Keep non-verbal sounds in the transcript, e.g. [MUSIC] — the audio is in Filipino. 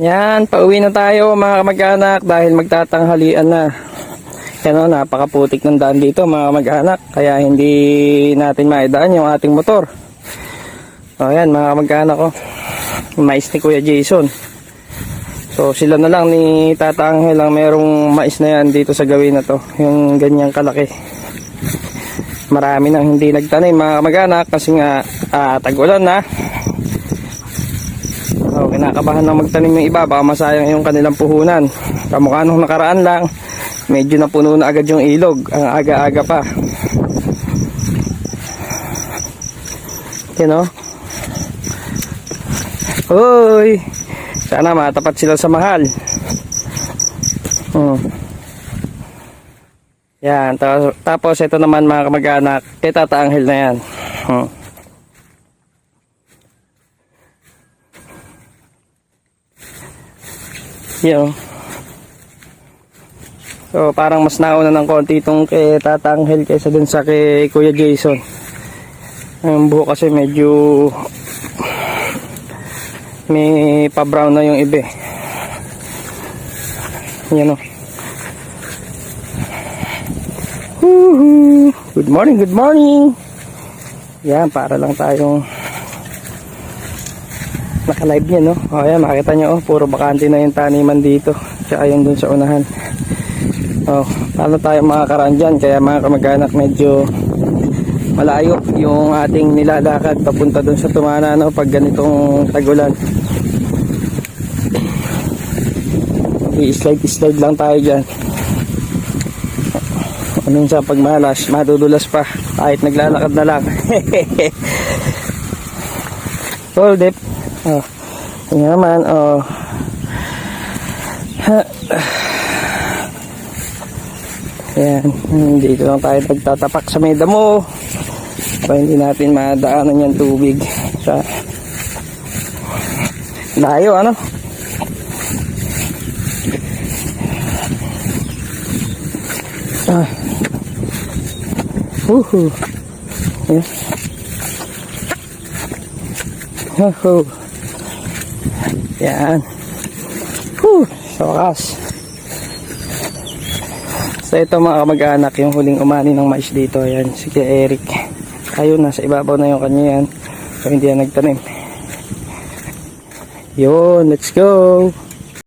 Yan, pauwi na tayo mga kamag-anak dahil magtatanghalian na. Yan o, napakaputik ng daan dito mga kamag-anak. Kaya hindi natin maidaan yung ating motor. O yan mga kamag-anak ko. Mais ni Kuya Jason. So sila na lang ni Tata Angel ang merong mais na yan dito sa gawin na to. Yung ganyang kalaki. Marami nang hindi nagtanim mga kamag-anak kasi nga ah, tag-ulan na. Oh, kinakabahan na magtanim yung iba, baka masayang yung kanilang puhunan. Kamukha nung nakaraan lang, medyo napuno na agad yung ilog, ang aga-aga pa. You know? Hoy! Sana matapat sila sa mahal. Hmm. Yan, ta- tapos ito naman mga kamag-anak, kay Tata na yan. Hmm. Yan. So parang mas nauna ng konti itong kay Tata Anghel kaysa dun sa kay Kuya Jason. Ang buhok kasi medyo may pa-brown na yung iba. eh. Yan o. Good morning, good morning! Yan, para lang tayong naka-live niya, no? O, ayan, makita nyo, oh, puro bakante na yung taniman dito. Tsaka yun dun sa unahan. Oh, paano tayo makakaraan dyan? Kaya mga kamag-anak, medyo malayo yung ating nilalakad papunta dun sa tumana, no? Pag ganitong tagulan. I-slide-slide lang tayo dyan. Anong sa pagmalas, madudulas pa kahit naglalakad na lang. [LAUGHS] Hold it. Oh. Yan naman, oh. Yan, dito lang tayo nagtatapak sa may damo. Para hindi natin madaanan yung tubig. Sa layo, ano? Ah. Woohoo. Yeah. Woohoo. Yan. Whew, sa wakas. So ito mga kamag-anak, yung huling umani ng mais dito. Ayan, si Kuya Eric. Ayun, nasa ibabaw na yung kanya yan. So hindi yan nagtanim. Yun, let's go.